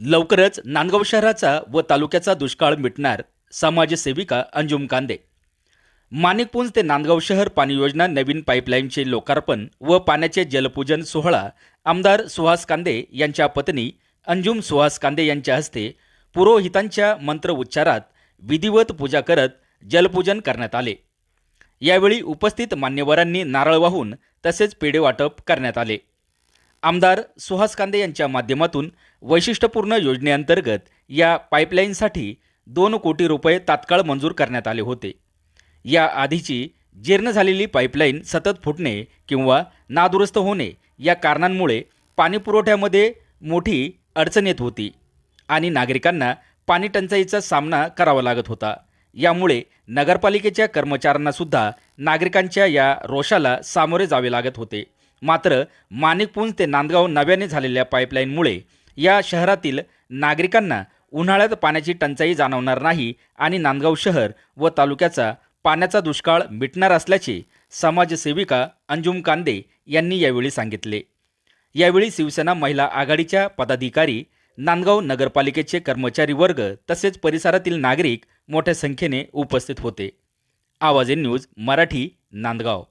लवकरच नांदगाव शहराचा व तालुक्याचा दुष्काळ मिटणार समाजसेविका अंजुम कांदे. माणिकपुंज ते नांदगाव शहर पाणी योजना नवीन पाईपलाईनचे लोकार्पण व पाण्याचे जलपूजन सोहळा आमदार सुहास कांदे यांच्या पत्नी अंजुम सुहास कांदे यांच्या हस्ते पुरोहितांच्या मंत्र उच्चारात विधिवत पूजा करत जलपूजन करण्यात आले. यावेळी उपस्थित मान्यवरांनी नारळ वाहून तसेच पेढे वाटप करण्यात आले. आमदार सुहास कांदे यांच्या माध्यमातून वैशिष्ट्यपूर्ण योजनेअंतर्गत या पाईपलाईनसाठी दोन कोटी रुपये तात्काळ मंजूर करण्यात आले होते. या आधीची जीर्ण झालेली पाईपलाईन सतत फुटणे किंवा नादुरुस्त होणे या कारणांमुळे पाणीपुरवठ्यामध्ये मोठी अडचण येत होती आणि नागरिकांना पाणी टंचाईचा सामना करावा लागत होता. यामुळे नगरपालिकेच्या कर्मचाऱ्यांनासुद्धा नागरिकांच्या या रोषाला सामोरे जावे लागत होते. मात्र माणिकपुंज ते नांदगाव नव्याने झालेल्या पाईपलाईनमुळे या शहरातील नागरिकांना उन्हाळ्यात पाण्याची टंचाई जाणवणार नाही आणि नांदगाव शहर व तालुक्याचा पाण्याचा दुष्काळ मिटणार असल्याचे समाजसेविका अंजुम कांदे यांनी यावेळी सांगितले. यावेळी शिवसेना महिला आघाडीच्या पदाधिकारी नांदगाव नगरपालिकेचे कर्मचारी वर्ग तसेच परिसरातील नागरिक मोठ्या संख्येने उपस्थित होते. आवाजे न्यूज मराठी नांदगाव.